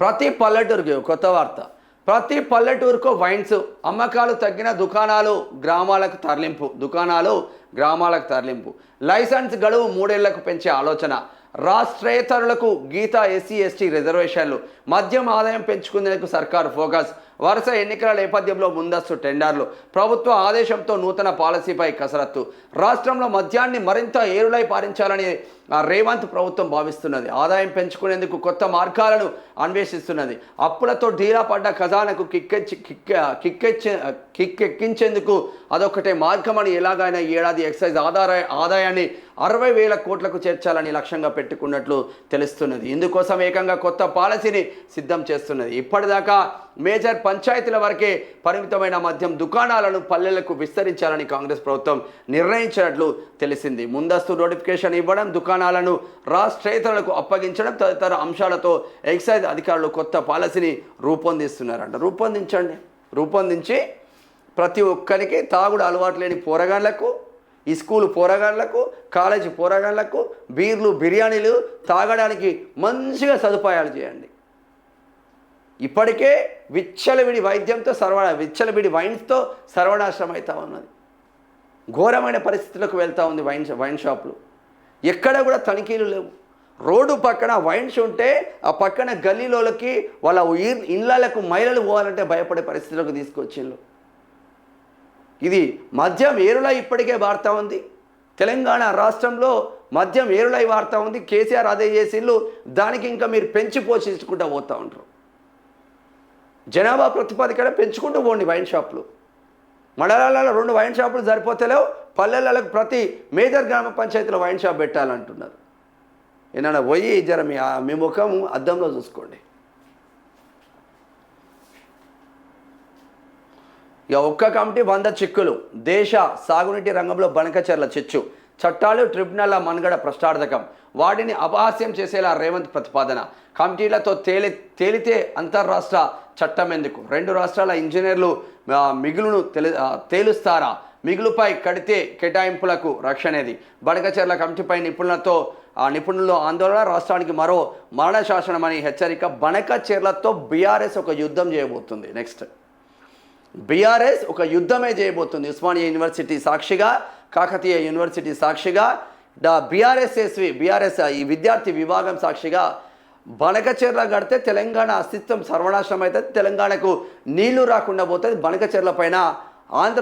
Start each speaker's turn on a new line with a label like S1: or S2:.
S1: ప్రతి పల్లెటూరుకి కొత్త వార్త. ప్రతి పల్లెటూరుకు వైన్స్. అమ్మకాలు తగ్గిన దుకాణాలు గ్రామాలకు తరలింపు. దుకాణాలు గ్రామాలకు తరలింపు. లైసెన్స్ గడువు మూడేళ్ళకు పెంచే ఆలోచన. రాష్ట్రేతరులకు గీతా ఎస్సీ ఎస్టీ రిజర్వేషన్లు. మద్యం ఆదాయం పెంచుకునేందుకు సర్కారు ఫోకస్. వరుస ఎన్నికల నేపథ్యంలో ముందస్తు టెండర్లు. ప్రభుత్వ ఆదేశంతో నూతన పాలసీపై కసరత్తు. రాష్ట్రంలో మద్యాన్ని మరింత ఏరులై పారించాలని రేవంత్ ప్రభుత్వం భావిస్తున్నది. ఆదాయం పెంచుకునేందుకు కొత్త మార్గాలను అన్వేషిస్తున్నది. అప్పులతో ఢీలా పడ్డ ఖజానాకు కిక్కెచ్చి కిక్కెచ్చి కిక్కెక్కించేందుకు అదొకటే మార్గమని ఎలాగైనా ఈ ఏడాది ఎక్సైజ్ ఆదాయ ఆదాయాన్ని అరవై వేల కోట్లకు చేర్చాలని లక్ష్యంగా పెట్టుకున్నట్లు తెలుస్తున్నది. ఇందుకోసం ఏకంగా కొత్త పాలసీని సిద్ధం చేస్తున్నది. ఇప్పటిదాకా మేజర్ పంచాయతీల వరకే పరిమితమైన మద్యం దుకాణాలను పల్లెలకు విస్తరించాలని కాంగ్రెస్ ప్రభుత్వం నిర్ణయించినట్లు తెలిసింది. ముందస్తు నోటిఫికేషన్ ఇవ్వడం దుకాణాలను రాష్ట్రేతరులకు అప్పగించడం తదితర అంశాలతో ఎక్సైజ్ అధికారులు కొత్త పాలసీని రూపొందిస్తున్నారంట. రూపొందించండి. రూపొందించి ప్రతి ఒక్కరికి తాగుడు అలవాటు లేని పోరగాళ్ళకు ఈ స్కూల్ పోరగాళ్ళకు కాలేజీ పోరగాళ్ళకు బీర్లు బిర్యానీలు తాగడానికి మంచిగా సదుపాయాలు చేయండి. ఇప్పటికే విచ్చలవిడి వైద్యంతో సర్వ విచ్చలవిడి వైన్స్తో సర్వనాశనం అవుతా ఉన్నది. ఘోరమైన పరిస్థితులకు వెళ్తూ ఉంది వైన్ వైన్ షాపులు. ఎక్కడ కూడా తనిఖీలు లేవు. రోడ్డు పక్కన వైన్స్ ఉంటే ఆ పక్కన గల్లీలోకి వాళ్ళ ఇ- ఇళ్ళలకు మహిళలు పోవాలంటే భయపడే పరిస్థితులకు తీసుకొచ్చిండ్రు. ఇది మద్యం ఏరులై ఇప్పటికే వాడుతూ ఉంది. తెలంగాణ రాష్ట్రంలో మద్యం ఏరులై వాడుతూ ఉంది. కేసీఆర్ అదే చేసిళ్ళు దానికి ఇంకా మీరు పెంచి పోషించుకుంటూ పోతూ ఉంటారు జనాభా ప్రతిపాదికన పెంచుకుంటూ పోండి వైన్ షాపులు మండలాలలో రెండు వైన్ షాపులు సరిపోతలేవు పల్లెలకు ప్రతి మేజర్ గ్రామ పంచాయతీలో వైన్ షాప్ పెట్టాలంటున్నారు. ఏమన్నా పోయి జర మీ మీ ముఖం అద్దంలో చూసుకోండి. ఇక ఒక్క కమిటీ వంద చిక్కులు దేశ సాగునీటి రంగంలో బనకచర్ల చిచ్చు. చట్టాలు ట్రిబ్యునల్ల మనుగడ ప్రశ్నార్థకం. వాటిని అపహాస్యం చేసేలా రేవంత్ ప్రతిపాదన. కమిటీలతో తేలి తేలితే అంతర్రాష్ట్ర చట్టం ఎందుకు? రెండు రాష్ట్రాల ఇంజనీర్లు మిగులును తెలి తేలుస్తారా? మిగులుపై కడితే కేటాయింపులకు రక్షణేది. బడకచెర్ల కమిటీపై నిపుణులతో ఆ నిపుణుల ఆందోళన రాష్ట్రానికి మరో మరణ శాసనమని హెచ్చరిక బనకచెర్లతో బీఆర్ఎస్ ఒక యుద్ధం చేయబోతుంది. నెక్స్ట్. బీఆర్ఎస్ ఒక యుద్ధమే చేయబోతుంది. ఉస్మానియా యూనివర్సిటీ సాక్షిగా కాకతీయ యూనివర్సిటీ సాక్షిగా డా బీఆర్ఎస్ఎస్వి బీఆర్ఎస్ ఈ విద్యార్థి విభాగం సాక్షిగా బనకచెర్ల కడితే తెలంగాణ అస్తిత్వం సర్వనాశనం అవుతుంది. తెలంగాణకు నీళ్ళు రాకుండా పోతుంది. బనకచెర్ల పైన ఆంధ్ర